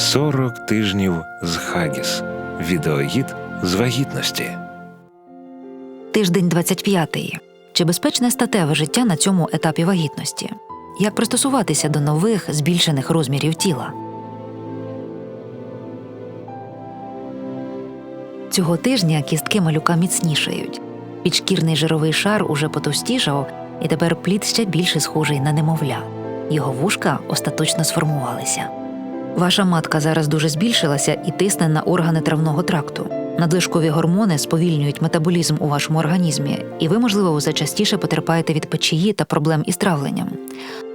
40 тижнів з Хагіс. Відеогід з вагітності. Тиждень 25. Чи безпечне статеве життя на цьому етапі вагітності? Як пристосуватися до нових збільшених розмірів тіла? Цього тижня кістки малюка міцнішають. Підшкірний жировий шар уже потовстішав, і тепер плід ще більше схожий на немовля. Його вушка остаточно сформувалися. Ваша матка зараз дуже збільшилася і тисне на органи травного тракту. Надлишкові гормони сповільнюють метаболізм у вашому організмі, і ви, можливо, усе частіше потерпаєте від печії та проблем із травленням.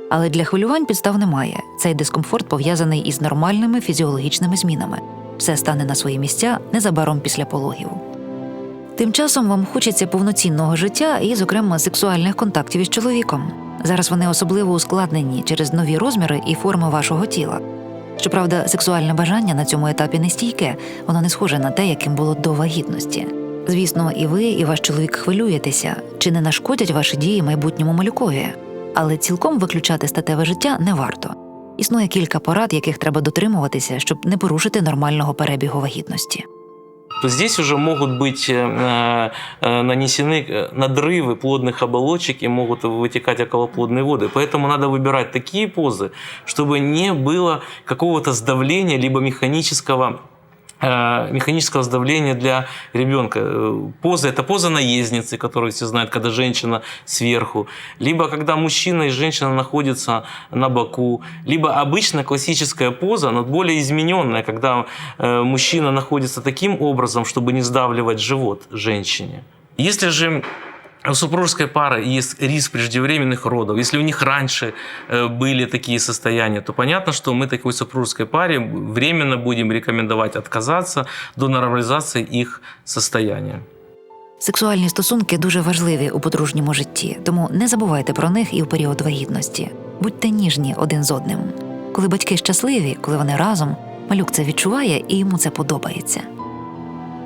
Але для хвилювань підстав немає. Цей дискомфорт пов'язаний із нормальними фізіологічними змінами. Все стане на свої місця незабаром після пологів. Тим часом вам хочеться повноцінного життя і, зокрема, сексуальних контактів із чоловіком. Зараз вони особливо ускладнені через нові розміри і форми вашого тіла. Щоправда, сексуальне бажання на цьому етапі не стійке, воно не схоже на те, яким було до вагітності. Звісно, і ви, і ваш чоловік хвилюєтеся, чи не нашкодять ваші дії майбутньому малюкові. Але цілком виключати статеве життя не варто. Існує кілька порад, яких треба дотримуватися, щоб не порушити нормального перебігу вагітності. То здесь уже могут быть э, э, нанесены э, надрывы плодных оболочек и могут вытекать околоплодные воды. Поэтому надо выбирать такие позы, чтобы не было какого-то сдавления либо механического механического сдавления для ребенка. Э, Поза – это поза наездницы, которую все знают, когда женщина сверху, либо когда мужчина и женщина находятся на боку, либо обычная классическая поза, но более измененная, когда э, мужчина находится таким образом, чтобы не сдавливать живот женщине. Если же у супружеской пары есть риск преждевременных родов. Если у них раньше э, были такие состояния, то понятно, что мы такой супружеской паре временно будем рекомендовать отказаться до нормализации их состояния. Сексуальні стосунки дуже важливі у подружньому житті, тому не забувайте про них і в період вагітності. Будьте ніжні один з одним. Коли батьки щасливі, коли вони разом, малюк це відчуває і йому це подобається.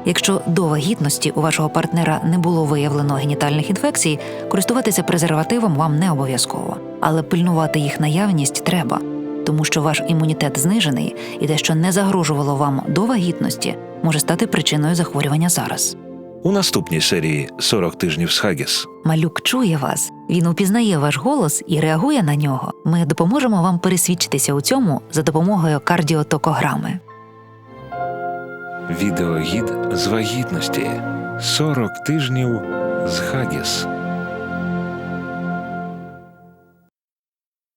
Якщо до вагітності у вашого партнера не було виявлено генітальних інфекцій, користуватися презервативом вам не обов'язково, але пильнувати їх наявність треба, тому що ваш імунітет знижений, і те, що не загрожувало вам до вагітності, може стати причиною захворювання зараз. У наступній серії 40 тижнів з Хагіс. Малюк чує вас, він упізнає ваш голос і реагує на нього. Ми допоможемо вам пересвідчитися у цьому за допомогою кардіотокограми. Відеогід з вагітності. 40 тижнів з Хагіс.